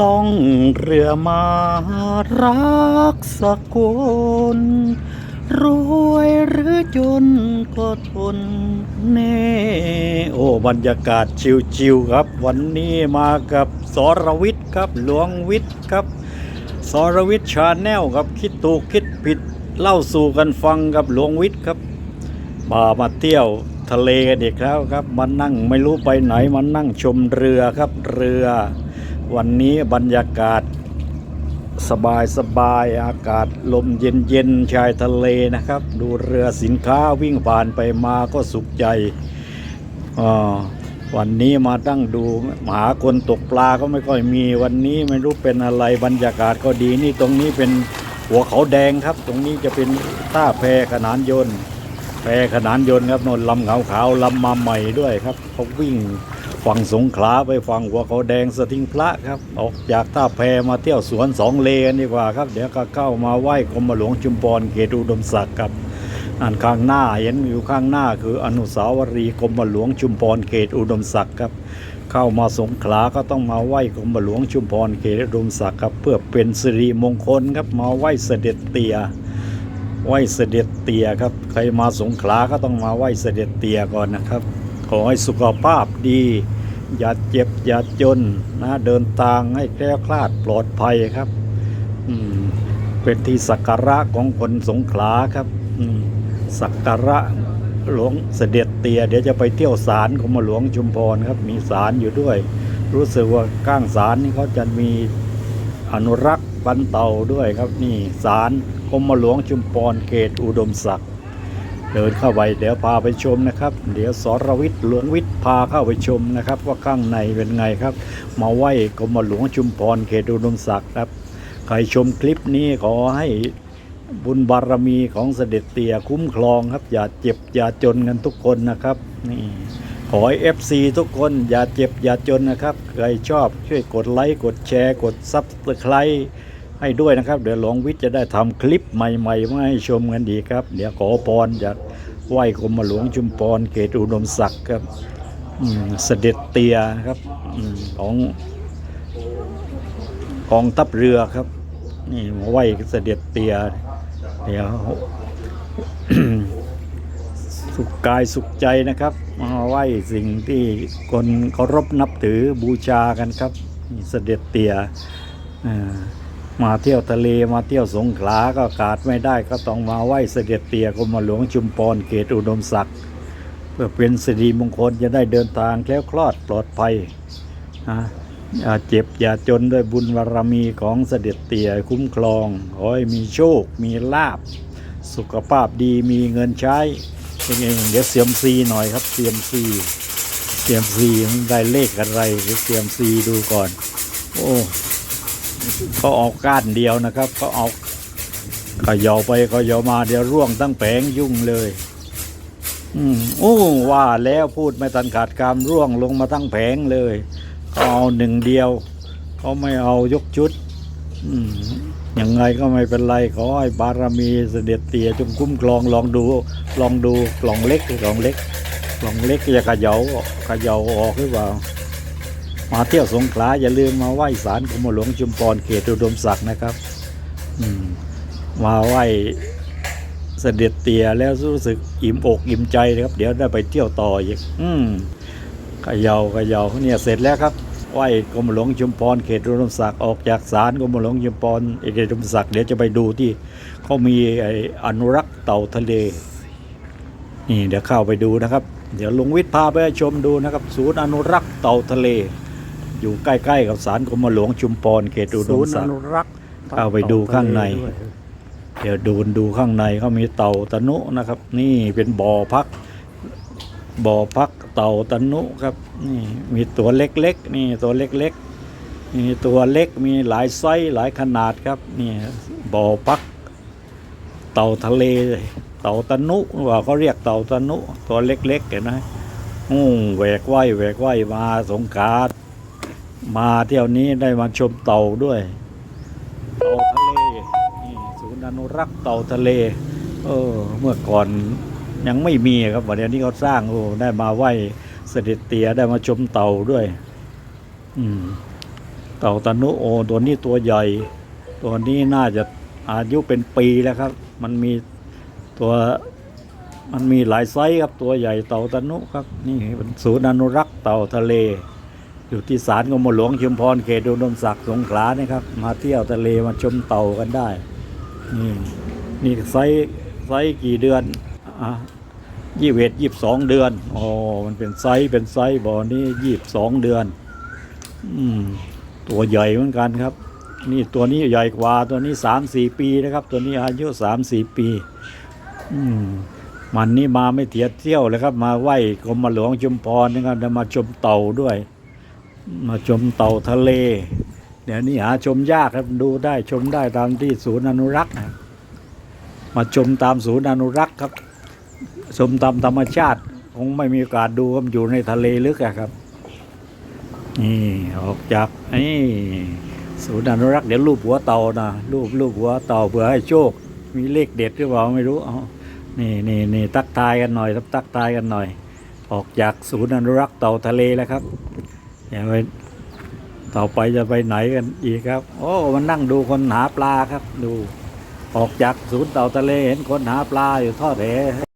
ล่องเรือมารักสักุลรวยหรือจนก็ทนแน่ โอ้บรรยากาศชิวๆครับ วันนี้มากับสรวิทย์ครับหลวงวิทย์ครับสรวิทย์ชาแนลครับคิดถูกคิดผิดเล่าสู่กันฟังกับหลวงวิทย์ครับมามาเที่ยวทะเลกันอีกแล้วครับมานั่งไม่รู้ไปไหนมานั่งชมเรือครับเรือ วันนี้บรรยากาศสบายสบายอากาศลมเย็นเย็นชายทะเลนะครับ ดูเรือสินค้าวิ่งผ่านไปมาก็สุขใจอ่าวันนี้มาตั้งดูหาคนตกปลาก็ไม่ค่อยมีวันนี้ไม่รู้เป็นอะไรบรรยากาศก็ดีนี่ตรงนี้เป็นหัวเขาแดงครับ ตรงนี้จะเป็นท่าแพขนานยนต์แพขนานยนต์ครับนนลำขาวขาวๆลำมาใหม่ด้วยครับเขาวิ่ง ฝั่งสงขลาไปฝั่งหัวเขาแดงสทิงพระครับ ออกจากท่าแพมาเที่ยวสวนสองเลนดีกว่าครับ เดี๋ยวก็เข้ามาไหว้กรมหลวงชุมพรเขตอุดมศักดิ์ครับอันข้างหน้าเห็นอยู่ข้างหน้าคืออนุสาวรีย์กรมหลวงชุมพรเขตอุดมศักดิ์ครับ เข้ามาสงขลาก็ต้องมาไหว้กรมหลวงชุมพรเขตอุดมศักดิ์ครับ เพื่อเป็นสิริมงคลครับมาไหว้เสด็จเตียไหว้เสด็จเตียครับ ใครมาสงขลาก็ต้องมาไหว้เสด็จเตียก่อนนะครับ ขอให้สุขภาพดี อย่าเจ็บ อย่าจนนะเดินทางให้แคล้วคลาดปลอดภัยครับเป็นที่สักการะของคนสงขลาครับสักการะหลวงเสด็จเตีย เดี๋ยวจะไปเที่ยวศาลของมาหลวงชุมพรครับ มีศาลอยู่ด้วย รู้สึกว่าข้างศาลนี่เขาจะมีอนุรักษ์บันเตาด้วยครับนี่ศาลกรมหลวงชุมพรเขตอุดมศักดิ์ เดินเข้าไปเดี๋ยวพาไปชมนะครับ เดี๋ยวสรวิทย์หลวงวิทย์พาเข้าไปชมนะครับ ว่าข้างในเป็นไงครับ มาไหว้กรมหลวงชุมพรเขตอุดมศักดิ์ครับ ใครชมคลิปนี้ขอให้บุญบารมีของเสด็จเตี่ยคุ้มครองครับ อย่าเจ็บอย่าจนกันทุกคนนะครับนี่ขอให้ FC ทุกคนอย่าเจ็บอย่าจนนะครับ ใครชอบช่วยกดไลค์กดแชร์ กดซับสไครต์ให้ด้วยนะครับ เดี๋ยวหลวงวิทย์จะได้ทำคลิปใหม่ๆมาให้ชมกันดีครับ เดี๋ยวขอพรจาก ไหว้กรมหลวงชุมพรเขตอุดมศักดิ์ครับเสด็จเตียครับอของกองทัพเรือครับ นี่มาไหว้เสด็จเตียเดี๋ยวสุขกายสุขใจนะครับมาไหว้สิ่งที่คนเคารพนับถือบูชากันครับ เสด็จเตียอ่า มาเที่ยวทะเลมาเที่ยวสงขลาก็ขาดไม่ได้ก็ต้องมาไหว้เสด็จเตี่ยกรมหลวงชุมพรเขตอุดมศักดิ์เพื่อเป็นสิริมงคลจะได้เดินทางแคล้วคลอดปลอดภัยนะอย่าเจ็บอย่าจนด้วยบุญบารมีของเสด็จเตี่ยคุ้มครองขอให้มีโชค มีลาบ สุขภาพดีมีเงินใช้เป็นไงเดี๋ยวเสียมซีหน่อยครับเสียมซีเสียมซีได้เลขอะไรเดี๋ยวเสียมซีดูก่อน โอ้ เขาเอาก้านเดียวนะครับเขาเอาเขย่าไปเขย่ามาเดี๋ยวร่วงตั้งแผงยุ่งเลย อืมโอ้ว่าแล้วพูดไม่ทันขาดคำร่วงลงมาตั้งแผงเลยเขาเอาหนึ่งเดียวเขาไม่เอายกชุด อืมยังไงก็ไม่เป็นไรขอให้บารมีเสด็จเตี่ยจงคุ้มครองลองดู ลองดูกล่องเล็กกล่องเล็กกล่องเล็กจะเขย่าขย่าออกหรือเปล่า มาเที่ยวสงขลาอย่าลืมมาไหว้ศาลกรมหลวงชุมพรเขตอุดมศักดิ์นะครับ อืมมาไหว้เสด็จเตี่ยแล้วรู้สึกอิ่มอกอิ่มใจนะครับ เดี๋ยวได้ไปเที่ยวต่ออีก อืมเยาเขย่าเนี่ยเสร็จแล้วครับไหว้กรมหลวงชุมพรเขตอุดมศักดิ์ออกจากศาลกรมหลวงชุมพรเขตอุดมศักดิ์เดี๋ยวจะไปดูที่เขามีไอ้อนุรักษ์เต่าทะเล นี่เดี๋ยวเข้าไปดูนะครับ เดี๋ยวลุงวิทย์พาไปชมดูนะครับ ศูนย์อนุรักษ์เต่าทะเล อยู่ใกล้ๆกับศาลกรมหลวงชุมพรเขตอุดมศักดิ์รักษ์เข้าไปดูข้างในเดี๋ยวดูดูข้างในเขามีเต่าตะนุนะครับ นี่เป็นบ่อพักบ่อพักเต่าตะนุครับ นี่มีตัวเล็กๆนี่ตัวเล็กๆมีตัวเล็กมีหลายไซส์หลายขนาดครับนี่บ่อพัก เต่าทะเล เต่าตะนุว่าเขาเรียกเต่าตะนุตัวเล็กๆเห็นไหมอู้แหวกว่ายแหวกว่ายมาสงขลา มาเที่ยวนี้ได้มาชมเต่าด้วย เต่าทะเลนี่ศูนย์อนุรักษ์เต่าทะเล เออ เมื่อก่อนยังไม่มีครับวันนี้เขาสร้างโอ้ได้มาไหว้เสด็จเตียได้มาชมเต่าด้วย อืม เต่าตะนุโอตัวนี้ตัวใหญ่ ตัวนี้น่าจะอายุเป็นปีแล้วครับ มันมีตัวมันมีหลายไซส์ครับตัวใหญ่เต่าตะนุครับ นี่เป็นศูนย์อนุรักษ์เต่าทะเล อยู่ที่ศาลกรมหลวงชุมพรเขตอุดมศักดิ์สงขลานะครับ มาเที่ยวทะเลมาชมเต่ากันได้ นี่นี่ไซส์ไซส์กี่เดือนอะยี่สิบเอ็ดยี่สิบสองเดือนอ๋อมันเป็นไซส์เป็นไซส์บ่อนี้ยี่สิบสองเดือน อืม ตัวใหญ่เหมือนกันครับ นี่ตัวนี้ใหญ่กว่าตัวนี้สามสี่ปีนะครับ ตัวนี้อายุสามสี่ปี อืมมันนี่มาไม่เทียดเที่ยวเลยครับ มาไหว้กรมหลวงชุมพรนะครับมาชมเต่าด้วย มาชมเต่าทะเล เดี๋ยวนี้หาชมยากครับดูได้ชมได้ตามที่ศูนย์อนุรักษ์นะมาชมตามศูนย์อนุรักษ์ครับ ชมตามธรรมชาติ คงไม่มีโอกาสดูครับอยู่ในทะเลลึกอะครับนี่ออกจากนี่ศูนย์อนุรักษ์เดี๋ยวรูปหัวเต่านะรูปรูปหัวเต่าเผื่อให้โชค มีเลขเด็ดหรือเปล่าไม่รู้เอานี่นี่นี่ตักทายกันหน่อยตักทายกันหน่อย ออกจากศูนย์อนุรักษ์เต่าทะเลแล้วครับ อย่าไปต่อไปจะไปไหนกันอีกครับ โอ้มันนั่งดูคนหาปลาครับ ดู ออกจากศูนย์เต่าทะเลเห็นคนหาปลาอยู่ทอดแห